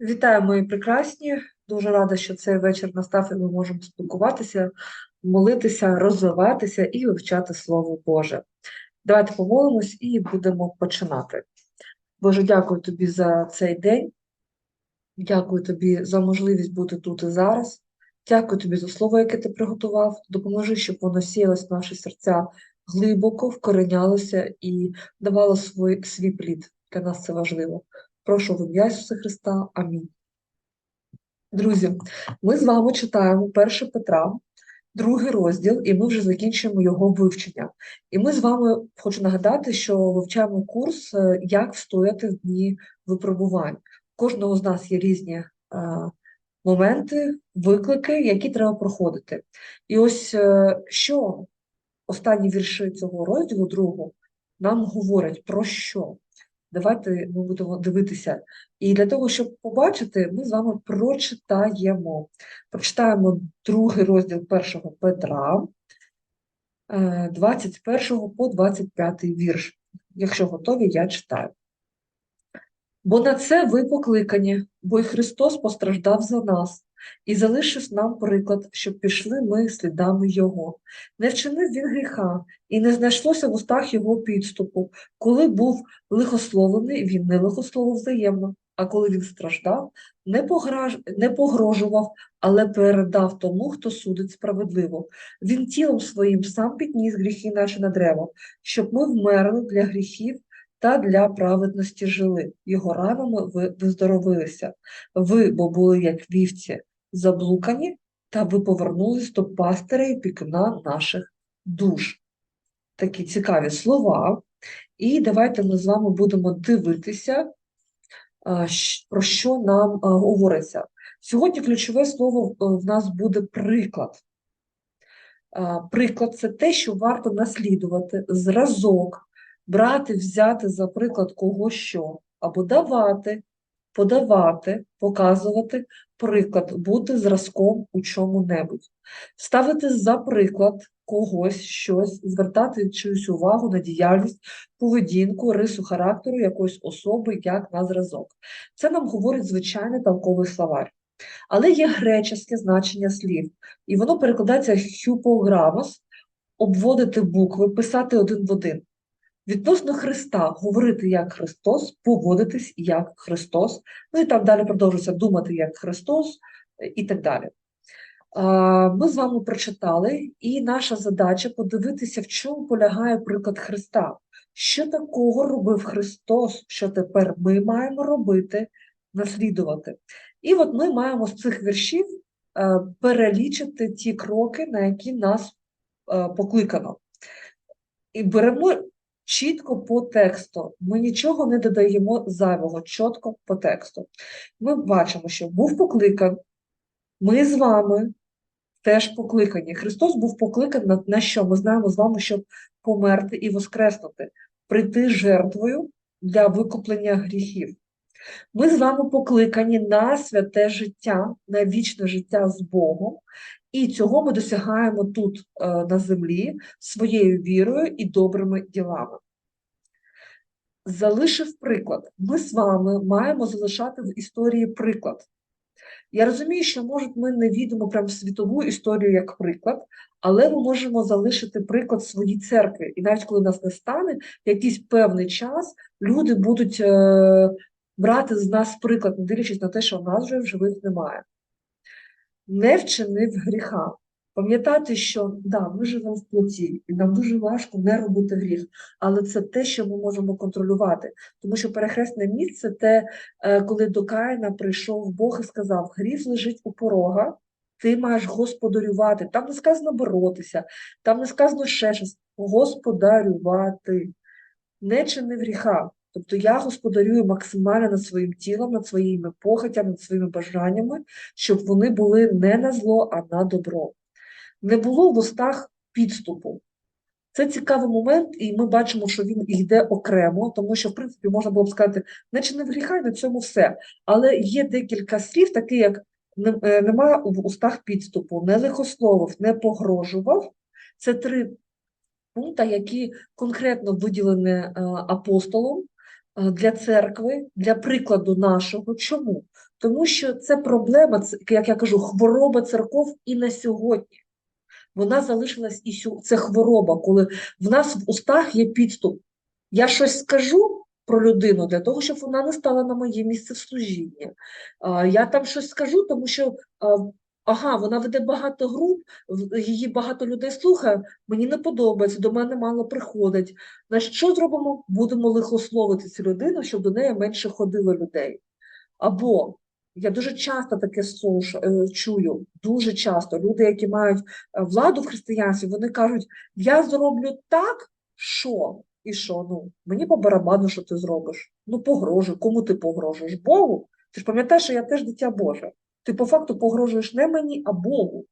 Вітаю, мої прекрасні. Дуже рада, що цей вечір настав і ми можемо спілкуватися, молитися, розвиватися і вивчати Слово Боже. Давайте помолимось і будемо починати. Боже, дякую тобі за цей день. Дякую тобі за можливість бути тут і зараз. Дякую тобі за слово, яке ти приготував. Допоможи, щоб воно сіялось в наші серця глибоко, вкоренялося і давало свій, свій плід. Для нас це важливо. Прошу в ім'я Ісуса Христа. Амінь. Друзі, ми з вами читаємо 1 Петра, другий розділ, і ми вже закінчуємо його вивчення. І ми з вами хочу нагадати, що вивчаємо курс е, Як встояти в дні випробувань. У кожного з нас є різні е, моменти, виклики, які треба проходити. І ось е, що останні вірші цього розділу, другого, нам говорять про що? Давайте ми будемо дивитися. І для того, щоб побачити, ми з вами прочитаємо. Прочитаємо другий розділ першого Петра, е, 21 по 25 вірш. Якщо готові, я читаю. Бо на це ви покликані, бо й Христос постраждав за нас і залишив нам приклад, щоб пішли ми слідами Його. Не вчинив він гріха, і не знайшлося в устах його підступу. Коли був лихословлений, він не лихословив взаємно, а коли він страждав, не, пограж... не погрожував, але передав тому, хто судить справедливо. Він тілом своїм сам підніс гріхи наші на древо, щоб ми вмерли для гріхів та для праведності жили. Його ранами ви виздоровилися. Ви, бо були як вівці, заблукані, та ви повернулись до пастиря і пікуна наших душ. Такі цікаві слова. І давайте ми з вами будемо дивитися, про що нам говориться. Сьогодні ключове слово е, в нас буде приклад. Приклад це те, що варто наслідувати, зразок, брати, взяти за приклад кого що, або давати, подавати, показувати приклад, бути зразком у чому-небудь, ставити за приклад когось щось, звертати чиюсь увагу на діяльність, поведінку, рису характеру якоїсь особи, як на зразок. Це нам говорить звичайний толковий словар. Але є греческе значення слів, і воно перекладається хюпограмос, обводити букви, писати один в один. Відносно Христа, говорити як Христос, поводитись як Христос, ну і там далі продовжується думати як Христос е, і так далі. Ми з вами прочитали, і наша задача подивитися, в чому полягає приклад Христа. Що такого робив Христос, що тепер ми маємо робити, наслідувати. І от ми маємо з цих віршів е, перелічити ті кроки, на які нас е, покликано. І беремо чітко по тексту. Ми нічого не додаємо зайвого, чітко по тексту. Ми бачимо, що був покликан, ми з вами теж покликані. Христос був покликаний на, на що? Ми знаємо з вами, щоб померти і воскреснути, прийти жертвою для викуплення гріхів. Ми з вами покликані на святе життя, на вічне життя з Богом, і цього ми досягаємо тут, е, на землі, своєю вірою і добрими ділами. Залишив приклад. Ми з вами маємо залишати в історії приклад. Я розумію, що, може, ми не відомо прям світову історію як приклад, але ми можемо залишити приклад своїй церкві. І навіть коли нас не стане, якийсь певний час люди будуть е, брати з нас приклад, не дивлячись на те, що в нас вже в живих немає. Не вчинив гріха. Пам'ятати, що да, ми живемо в плоті, і нам дуже важко не робити гріх, але це те, що ми можемо контролювати. Тому що перехресне місце те, е, коли до Каїна прийшов Бог і сказав: гріх лежить у порога, ти маєш господарювати. Там не сказано боротися, там не сказано ще щось. Господарювати. Не чинив гріха. Тобто я господарюю максимально над своїм тілом, над своїми похотями, над своїми бажаннями, щоб вони були не на зло, а на добро. Не було в устах підступу. Це цікавий момент, і ми бачимо, що він йде окремо, тому що, в принципі, можна було б сказати, не чинив гріха, і на цьому все. Але є декілька слів, такі як е, нема в устах підступу, не лихословив, не погрожував. Це три пункти, які конкретно виділені е, апостолом, для церкви, для прикладу нашого. Чому? Тому що це проблема, як я кажу, хвороба церков і на сьогодні. Вона залишилась і сьо- це хвороба, коли в нас в устах є підступ. Я щось скажу про людину для того, щоб вона не стала на моє місце в служінні. Я там щось скажу, тому що ага, вона веде багато груп, її багато людей слухає, мені не подобається, до мене мало приходить. На що зробимо? Будемо лихословити цю людину, щоб до неї менше ходило людей. Або я дуже часто таке е, чую, дуже часто люди, які мають е, владу в християнстві, вони кажуть: я зроблю так, що і що? Ну, мені по барабану, що ти зробиш. Ну, погрожуй. Кому ти погрожуєш? Богу? Ти ж пам'ятаєш, що я теж дитя Боже. Ти по факту погрожуєш не мені, а Богу.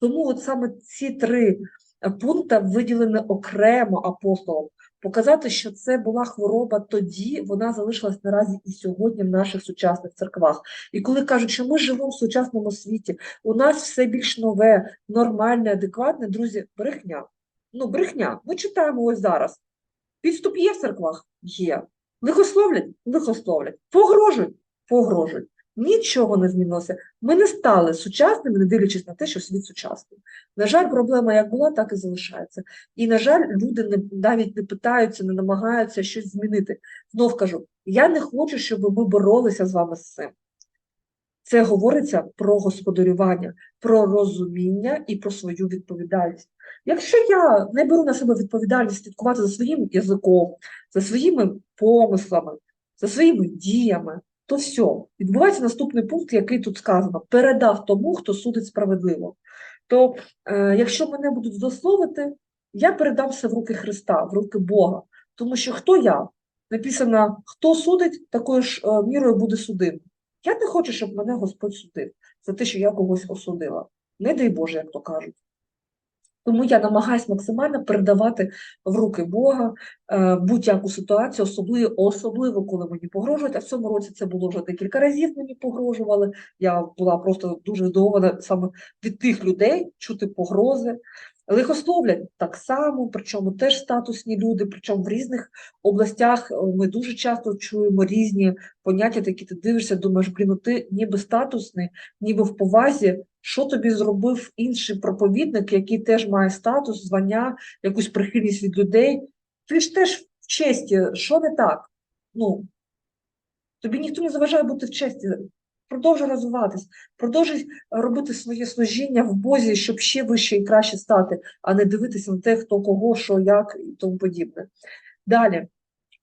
Тому от саме ці три е, пункти виділені окремо апостолом. Показати, що це була хвороба тоді, вона залишилась наразі і сьогодні в наших сучасних церквах. І коли кажуть, що ми живемо в сучасному світі, у нас все більш нове, нормальне, адекватне, друзі, брехня. Ну, брехня. Ми читаємо ось зараз. Підступ є в церквах? Є. Лихословлять? Лихословлять. Погрожують? Погрожують. Нічого не змінилося. Ми не стали сучасними, не дивлячись на те, що світ сучасний. На жаль, проблема як була, так і залишається. І, на жаль, люди не, навіть не питаються, не намагаються щось змінити. Знов кажу, я не хочу, щоб ми боролися з вами з цим. Це говориться про господарювання, про розуміння і про свою відповідальність. Якщо я не беру на себе відповідальність слідкувати за своїм язиком, за своїми помислами, за своїми діями, то все, відбувається наступний пункт, який тут сказано: передав тому, хто судить справедливо. То е, якщо мене будуть злословити, я передам все в руки Христа, в руки Бога. Тому що хто я? Написано, хто судить, такою ж е, мірою буде судим. Я не хочу, щоб мене Господь судив за те, що я когось осудила. Не дай Боже, як то кажуть. Тому я намагаюся максимально передавати в руки Бога е, будь-яку ситуацію, особливо, особливо коли мені погрожують. А в цьому році це було вже декілька разів мені погрожували. Я була просто дуже здивована саме від тих людей чути погрози. Лихословлять так само, причому теж статусні люди, причому в різних областях е, ми дуже часто чуємо різні поняття, такі ти дивишся, думаєш, блін, ну ти ніби статусний, ніби в повазі, що тобі зробив інший проповідник, який теж має статус, звання, якусь прихильність від людей. Ти ж теж в честі, що не так? Ну, тобі ніхто не заважає бути в честі. Продовжуй розвиватись, продовжуй робити своє служіння в Бозі, щоб ще вище і краще стати, а не дивитися на те, хто кого, що, як і тому подібне. Далі,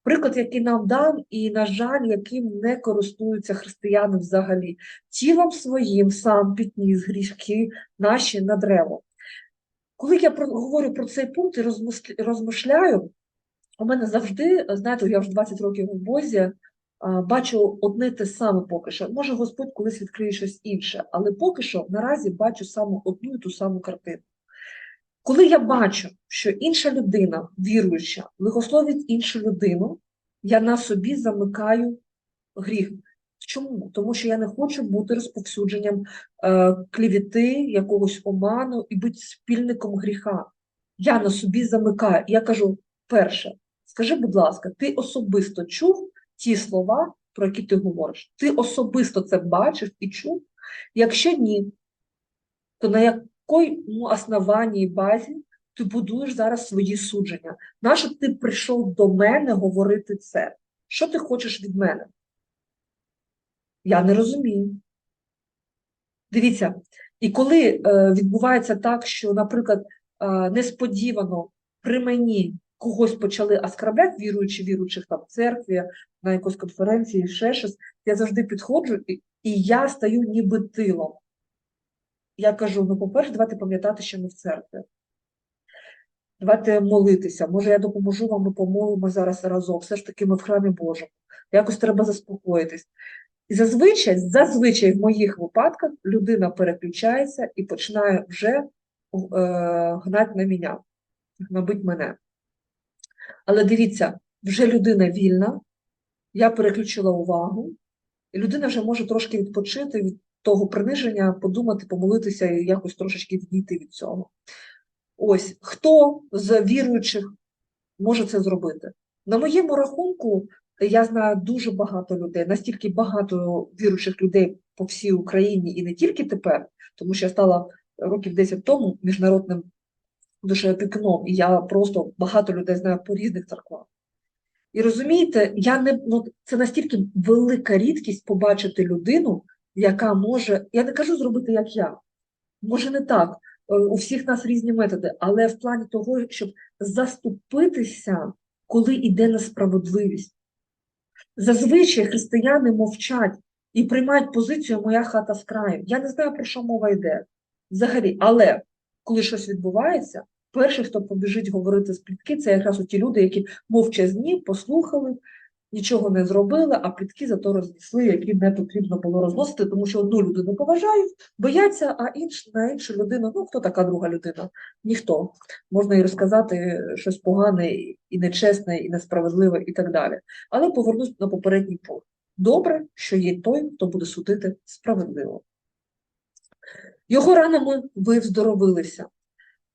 приклад, який нам дан, і, на жаль, яким не користуються християни взагалі. Тілом своїм сам підніс грішки наші на древо. Коли я говорю про цей пункт і розмишляю, у мене завжди, знаєте, я вже 20 років у Бозі, бачу одне те саме поки що. Може, Господь колись відкриє щось інше, але поки що наразі бачу саме одну і ту саму картину. Коли я бачу, що інша людина, віруюча, лихословить іншу людину, я на собі замикаю гріх. Чому? Тому що я не хочу бути розповсюдженням е, клівіти, якогось оману і бути спільником гріха. Я на собі замикаю. Я кажу: перше, скажи, будь ласка, ти особисто чув ті слова, про які ти говориш? Ти особисто це бачив і чув? Якщо ні, то на якому основанні і базі ти будуєш зараз свої судження? Нащо ти прийшов до мене говорити це? Що ти хочеш від мене? Я не розумію. Дивіться, і коли е, відбувається так, що, наприклад, е, несподівано при мені когось почали оскарбляти, віруючи, віруючих там в церкві, на якоїсь конференції, ще щось, я завжди підходжу, і, і я стаю ніби тилом. Я кажу: ну, по-перше, давайте пам'ятати, що ми в церкві. Давайте молитися. Може, я допоможу вам, ми помолимо зараз разом. Все ж таки, ми в храмі Божому. Якось треба заспокоїтись. І зазвичай, зазвичай в моїх випадках людина переключається і починає вже е, гнати на мене, набить мене. Але дивіться, вже людина вільна, я переключила увагу, і людина вже може трошки відпочити від того приниження, подумати, помолитися і якось трошечки відійти від цього. Ось хто з віруючих може це зробити? На моєму рахунку, Я знаю дуже багато людей, настільки багато віруючих людей по всій Україні і не тільки тепер, тому що я стала років 10 тому міжнародним душеопікуном, і я просто багато людей знаю по різних церквах. І розумієте, я не ну, це настільки велика рідкість побачити людину, яка може, я не кажу зробити як я, може не так, е, у всіх нас різні методи, але в плані того, щоб заступитися, коли йде несправедливість. Зазвичай християни мовчать і приймають позицію Моя хата з краю. Я не знаю, про що мова йде взагалі, але коли щось відбувається, перший, хто побіжить говорити з плітки, це якраз ті люди, які мовчазні, послухали, нічого не зробили, а плітки зато рознесли, які не потрібно було розносити, тому що одну людину поважають, бояться, а інш, на іншу людину, ну хто така друга людина? Ніхто. Можна і розказати щось погане, і нечесне, і несправедливе, і так далі. Але повернусь на попередній пункт. Добре, що є той, хто буде судити справедливо. Його ранами ви вздоровилися.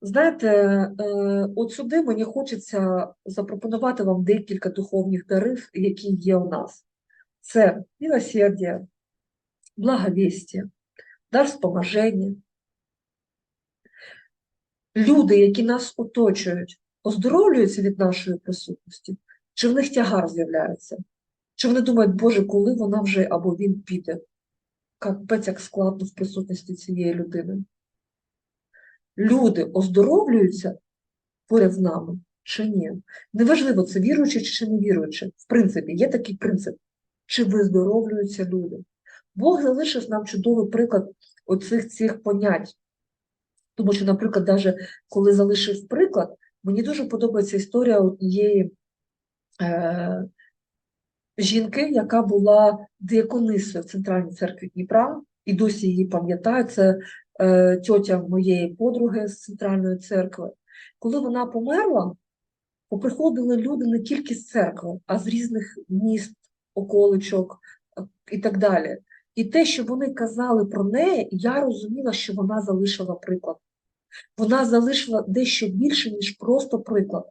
Знаєте, е, от сюди мені хочеться запропонувати вам декілька духовних дарів, які є у нас. Це милосердя, благовістя, дар споможення. Люди, які нас оточують, оздоровлюються від нашої присутності, чи в них тягар з'являється? Чи вони думають, Боже, коли вона вже або він піде? Капець, як складно в присутності цієї людини. Люди оздоровлюються поряд з нами чи ні? Неважливо, це віруючи чи не віруючи. В принципі, є такий принцип, чи виздоровлюються люди. Бог залишив нам чудовий приклад оцих цих понять. Тому що, наприклад, навіть коли залишив приклад, мені дуже подобається історія однієї е, жінки, яка була діаконисою в Центральній церкві Дніпра, і досі її пам'ятаю, це тьотя моєї подруги з Центральної церкви. Коли вона померла, поприходили люди не тільки з церкви, а з різних міст, околичок е, і так далі. І те, що вони казали про неї, я розуміла, що вона залишила приклад. Вона залишила дещо більше, ніж просто приклад.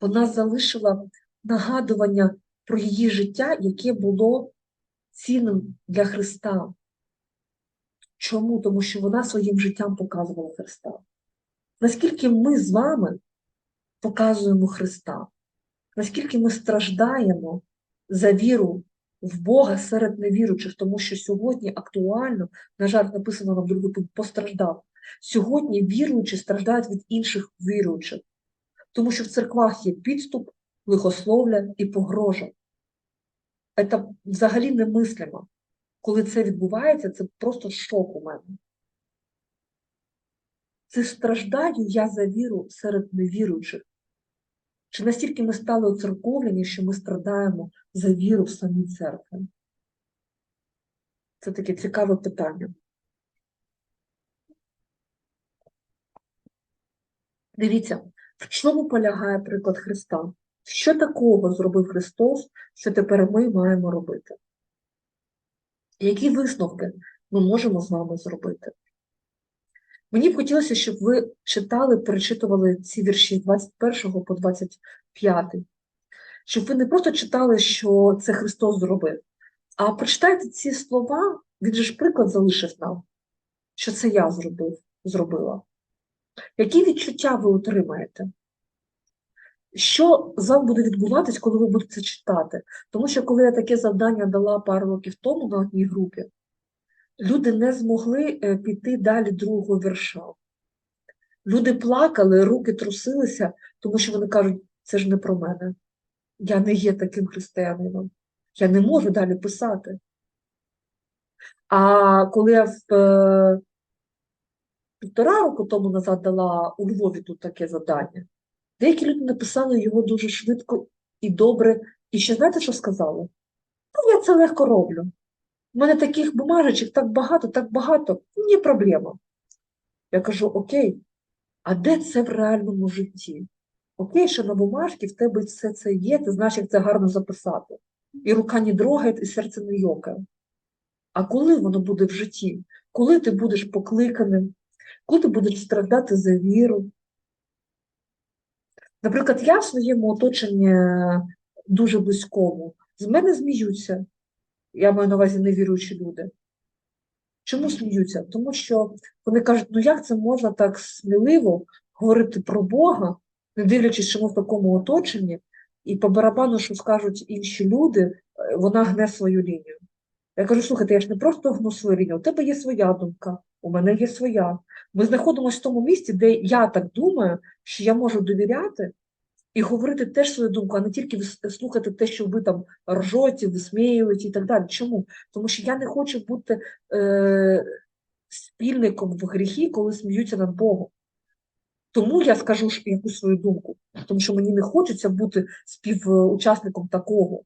Вона залишила нагадування про її життя, яке було цінним для Христа. Чому? Тому що вона своїм життям показувала Христа. Наскільки ми з вами показуємо Христа, наскільки ми страждаємо за віру в Бога серед невіруючих, тому що сьогодні актуально, на жаль, написано нам другий пункт, постраждав. Сьогодні віруючі страждають від інших віруючих, тому що в церквах є підступ, лихословля і погрожа. Це взагалі немислимо. Коли це відбувається, це просто шок у мене. Це страждаю я за віру серед невіруючих. Чи настільки ми стали оцерковлені, що ми страдаємо за віру в самій церкві? Це таке цікаве питання. Дивіться, в чому полягає приклад Христа? Що такого зробив Христос, що тепер ми маємо робити? Які висновки ми можемо з вами зробити? Мені б хотілося, щоб ви читали, перечитували ці вірші з 21 по 25, щоб ви не просто читали, що це Христос зробив, а прочитайте ці слова, він же ж приклад залишив нам, що це я зробив, зробила. Які відчуття ви отримаєте? Що з вами буде відбуватись, коли ви будете читати? Тому що коли я таке завдання дала пару років тому на одній групі, люди не змогли е, піти далі другого вірша. Люди плакали, руки трусилися, тому що вони кажуть, це ж не про мене. Я не є таким християнином. Я не можу далі писати. А коли я в е, півтора року тому назад дала у Львові тут таке завдання, деякі люди написали його дуже швидко і добре. І ще знаєте, що сказали? Ну, я це легко роблю. У мене таких бумажечок так багато, так багато, не проблема. Я кажу: Окей, а де це в реальному житті? Окей, що на бумажці в тебе все це є, ти знаєш, як це гарно записати. І рука не дрогає, і серце не йокає. А коли воно буде в житті? Коли ти будеш покликаним, коли ти будеш страждати за віру? Наприклад, я в своєму оточенні дуже близькому З мене зміються. Я маю на увазі невіруючі люди. Чому сміються? Тому що вони кажуть, ну як це можна так сміливо говорити про Бога, не дивлячись, що ми в такому оточенні, і по барабану, що скажуть інші люди, е, вона гне свою лінію. Я кажу, слухайте, я ж не просто гну свою лінію, у тебе є своя думка, у мене є своя. Ми знаходимося в тому місці, де я так думаю, що я можу довіряти і говорити теж свою думку, а не тільки слухати те, що ви там ржоті, висміюєте і так далі. Чому? Тому що я не хочу бути е, спільником в гріхі, коли сміються над Богом. Тому я скажу якусь свою думку, тому що мені не хочеться бути співучасником такого.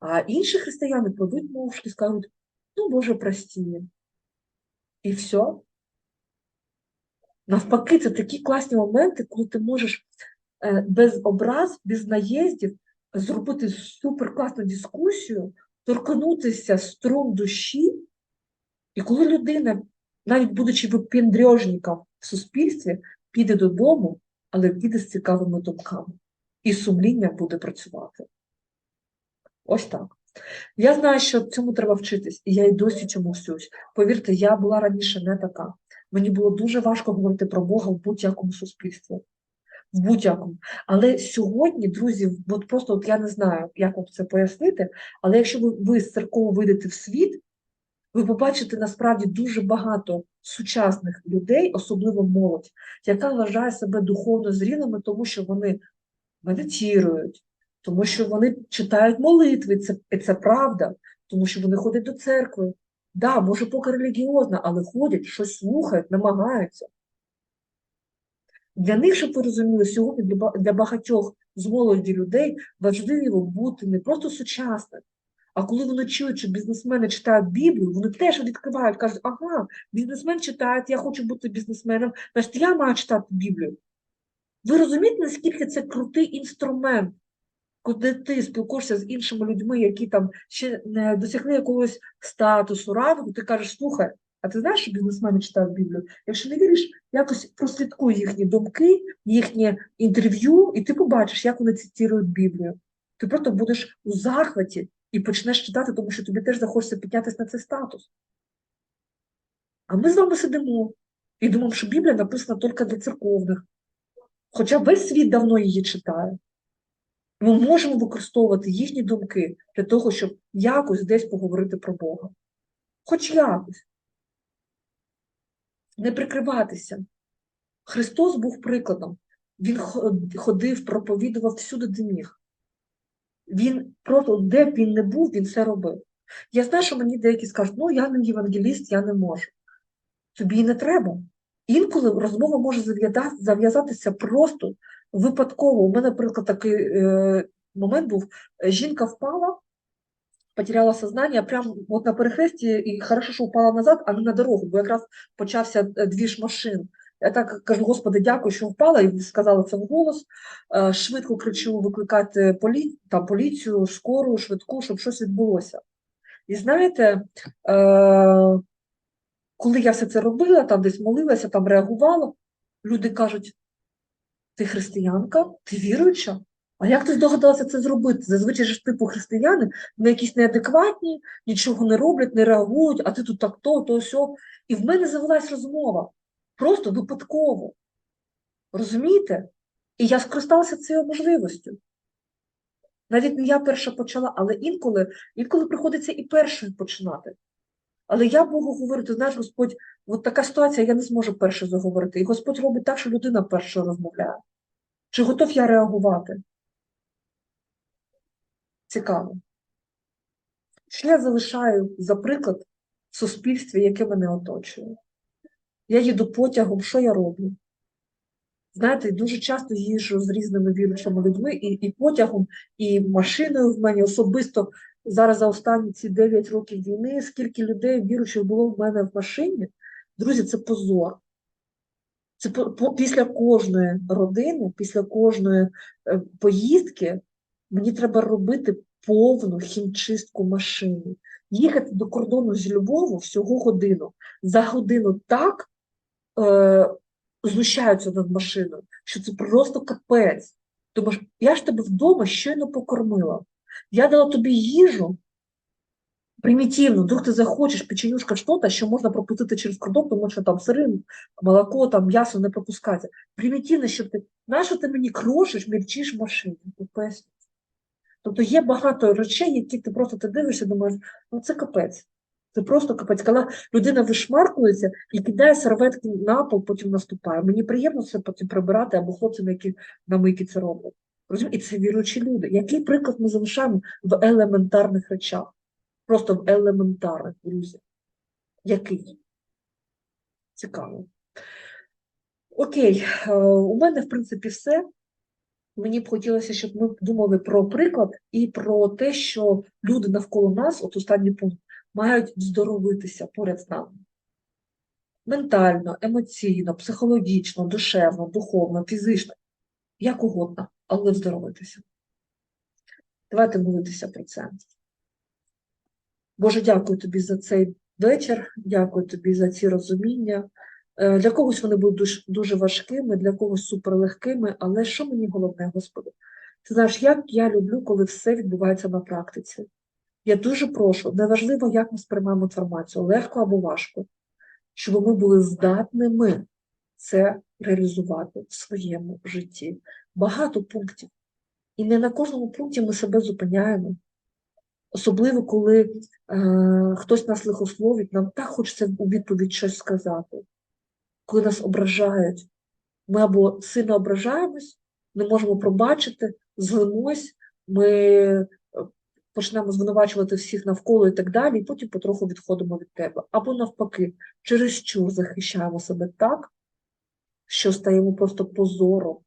А інші християни пройдуть мовчки, скажуть, ну, Боже, прости. І все. Навпаки, це такі класні моменти, коли ти можеш е, без образ, без наїздів зробити суперкласну дискусію, торкнутися струн душі, і коли людина, навіть будучи випендрежником в суспільстві, піде додому, але піде з цікавими думками, і сумління буде працювати. Ось так. Я знаю, що цьому треба вчитись, і я й досі цьому вчусь. Повірте, я була раніше не така. Мені було дуже важко говорити про Бога в будь-якому суспільстві. В будь-якому. Але сьогодні, друзі, от просто от я не знаю, як вам це пояснити, але якщо ви, ви з церков вийдете в світ, ви побачите насправді дуже багато сучасних людей, особливо молодь, яка вважає себе духовно зрілими, тому що вони медитують, тому що вони читають молитви, це, і це правда, тому що вони ходять до церкви. Да, може, поки релігіозна, але ходять, щось слухають, намагаються. Для них, щоб ви розуміли, сьогодні для багатьох з молоді людей важливо бути не просто сучасним, а коли вони чують, що бізнесмени читають Біблію, вони теж відкривають, кажуть, ага, бізнесмен читає, я хочу бути бізнесменом, значить я маю читати Біблію. Ви розумієте, наскільки це крутий інструмент, коли ти спілкуєшся з іншими людьми, які там ще не досягли якогось статусу, рангу, ти кажеш, слухай, а ти знаєш, що бізнесмени читають Біблію? Якщо не віриш, якось прослідкуй їхні думки, їхнє інтерв'ю, і ти побачиш, як вони цитують Біблію. Ти просто будеш у захваті і почнеш читати, тому що тобі теж захочеться піднятися на цей статус. А ми з вами сидимо і думаємо, що Біблія написана тільки для церковних. Хоча весь світ давно її читає. Ми можемо використовувати їхні думки для того, щоб якось десь поговорити про Бога. Хоч якось. Не прикриватися. Христос був прикладом. Він ходив, проповідував всюди, де міг. Він просто, де б він не був, він це робив. Я знаю, що мені деякі скажуть, ну я не євангеліст, я не можу. Тобі і не треба. Інколи розмова може зав'язатися просто випадково. У мене, наприклад, такий е, момент був: жінка впала, потеряла сознання прямо на перехресті, і хорошо, що впала назад, а не на дорогу, бо якраз почався е, двіж машин. Я так кажу, Господи, дякую, що впала, і сказала це вголос. Е, Швидко кричу викликати полі... там, поліцію, скору, швидку, щоб щось відбулося. І знаєте, коли я все це робила, там десь молилася, там реагувала, люди кажуть: ти християнка, ти віруюча? А як ти здогадалася це зробити? Зазвичай ж типу християни вони якісь неадекватні, нічого не роблять, не реагують, а ти тут так то, то, сьо. І в мене завелась розмова. Просто випадково. Розумієте? І я скористалася цією можливістю. Навіть не я перша почала, але інколи, інколи приходиться і першою починати. Але я Богу говорю, ти знаєш, Господь, от така ситуація, я не зможу перше заговорити. І Господь робить так, що людина перша розмовляє. Чи готов я реагувати? Цікаво. Що я залишаю за приклад в суспільстві, яке мене оточує? Я їду потягом, що я роблю? Знаєте, дуже часто їжджу з різними віруючими людьми, і, і потягом, і машиною в мене особисто зараз за останні ці 9 років війни, скільки людей віруючих було в мене в машині, друзі, це позор. Це по, після кожної родини, після кожної е, поїздки мені треба робити повну хімчистку машини. Їхати до кордону з Львову всього годину. За годину так е, знущаються над машиною, що це просто капець. Думаєш, я ж тебе вдома щойно покормила. Я дала тобі їжу примітивну, вдруг ти захочеш печенюшка що-то, що можна пропустити через кордон, тому що там сири, молоко, там м'ясо не пропускається. Примітивно, щоб ти, нащо ти мені крошиш, мільчиш в машині? Ну. Тобто є багато речей, які ти просто ти дивишся, думаєш, ну це капець. Це просто капець. Коли людина вишмаркується і кидає серветки на пол, потім наступає. Мені приємно це потім прибирати або хлопцям, які на мийки це роблять. Розумієте? І це віруючі люди. Який приклад ми залишаємо в елементарних речах? Просто в елементарних, друзі. Який? Цікаво. Окей, е, у мене, в принципі, все. Мені б хотілося, щоб ми думали про приклад і про те, що люди навколо нас, от останній пункт, мають здоровитися поряд з нами. Ментально, емоційно, психологічно, душевно, духовно, фізично, як угодно, але здоровитися. Давайте молитися про це. Боже, дякую тобі за цей вечір, дякую тобі за ці розуміння. Е, Для когось вони будуть дуже, дуже важкими, для когось суперлегкими, але що мені головне, Господи? Ти знаєш, як я люблю, коли все відбувається на практиці. Я дуже прошу, неважливо, як ми сприймаємо інформацію, легко або важко, щоб ми були здатними це реалізувати в своєму житті. Багато пунктів. І не на кожному пункті ми себе зупиняємо. Особливо, коли е, хтось нас лихословить, нам так хочеться у відповідь щось сказати. Коли нас ображають, ми або сильно ображаємось, не можемо пробачити, злимось, ми е, почнемо звинувачувати всіх навколо і так далі, і потім потроху відходимо від тебе. Або навпаки, чересчур захищаємо себе так, що стаємо просто позором,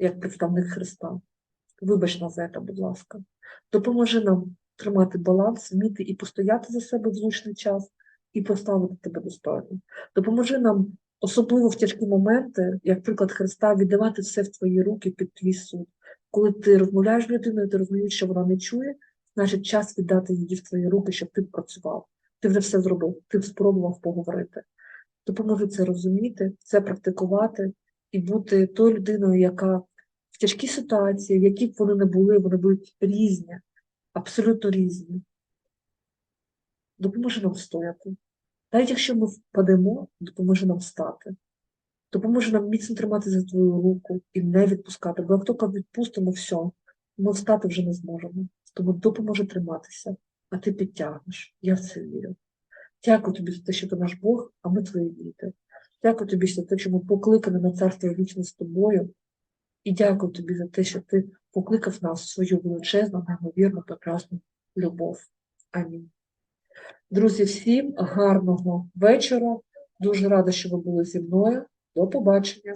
як представник Христа. Вибач нас за це, будь ласка. Допоможи нам тримати баланс, вміти і постояти за себе в зручний час, і поставити тебе достойно. Допоможи нам, особливо в тяжкі моменти, як приклад Христа, віддавати все в твої руки під твій суд. Коли ти розмовляєш з людиною, ти розумієш, що вона не чує, значить час віддати її в твої руки, щоб ти працював. Ти вже все зробив, ти спробував поговорити. Допоможи це розуміти, це практикувати і бути тою людиною, яка в тяжкій ситуації, в які б вони не були, вони будуть різні, абсолютно різні. Допоможи нам встояти. Навіть якщо ми впадемо, допоможи нам встати. Допоможи нам міцно тримати за твою руку і не відпускати. Бо як тільки відпустимо все, ми встати вже не зможемо. Тому допоможи триматися, а ти підтягнеш. Я в це вірю. Дякую тобі за те, що ти наш Бог, а ми твої діти. Дякую тобі за те, що ми покликані на царство вічне з тобою. І дякую тобі за те, що ти покликав нас в свою величезну, неймовірну, прекрасну любов. Амінь. Друзі, всім гарного вечора. Дуже рада, що ви були зі мною. До побачення.